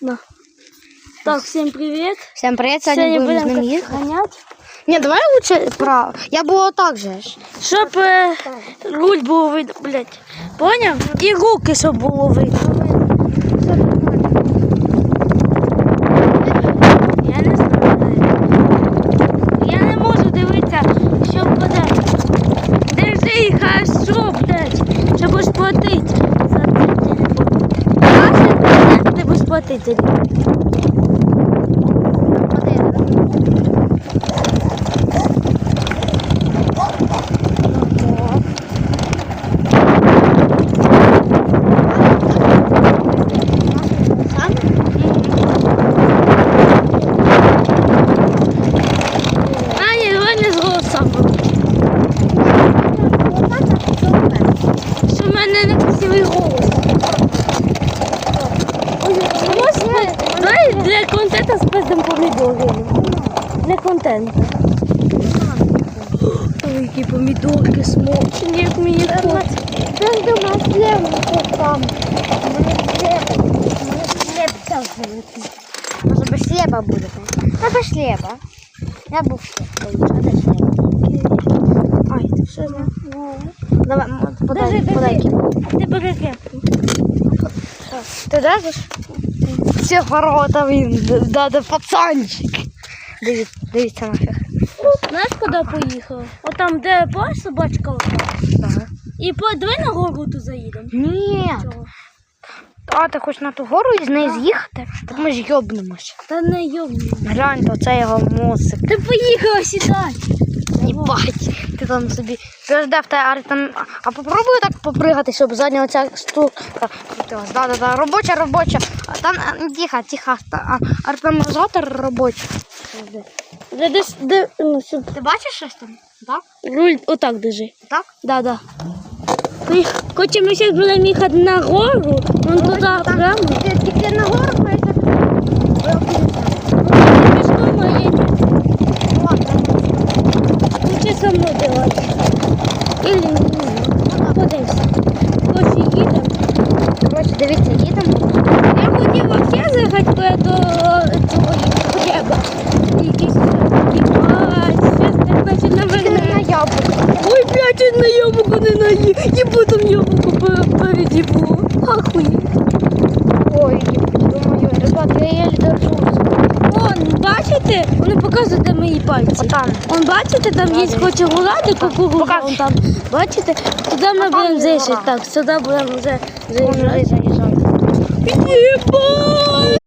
На. Так, всем привет. Всем привет, сегодня Сегодня будем будем знаменит. гонять. Не, давай лучше право. Я было так же. Щоб е, руль було видно, блядь. Поняв? І руки, щоб було видно. голосом. Що в мене некрасивий голос. Спиздимо помідори. Для контенту. Ой, які помідорки смачні, як мені хочеться. Там дома хлеб там. Хлеб Може без хлеба буде. А без хлеба. Я був хліб. А де? Ай, ти що знаєш? Давай, подай, подай. Ти бери. Ти держиш? Все, ворота він, да, да, пацанчик. Дивіться, дивіться нафіг. Знаєш, куди поїхав? Отам, де бачиш собачка. Ага. І по давай на гору ту заїдемо. Ні. Чого? А ти хочеш на ту гору і з неї з'їхати? Так ми ж йобнемось. Та не йобні. Глянь, то це його мозик. Ти поїхала сідай. Їбать, ти там собі. Подожди, в тебе там. А попробуй так попригати, щоб задня оця стулка крутилась. Да, да, да. Робоча, робоча. А там тихо, тихо. Та- А, Артемізатор робочий. Подожди. Де, де, ну, сюди. Ти бачиш щось там? Так? Руль отак держи. Так? Да, да. Ми, Хоче ми зараз будемо їхати на гору, вон туди прямо. Тільки на гору поїхати. Пішком, а їдемо. Хоче со мною делати. Или не знаю. Подивися. Хоче їдемо. Коротше, дивіться, їдемо. Я хотів вообще заїхати до цього хліба. Якийсь їбать, на мене. на яблуко. Ой, блядь, на яблуко не наї. Єбу там яблуко пе- переді було. Ахуй. Ой, думаю, ребят, я еле держусь. Вон, бачите? Вони показують, де мої пальці. Отам. Он бачите, там є хоче гуляти кукуру Вон там. Бачите? Туди ми будемо заїжджати. Так, сюди будемо вже заїжджати.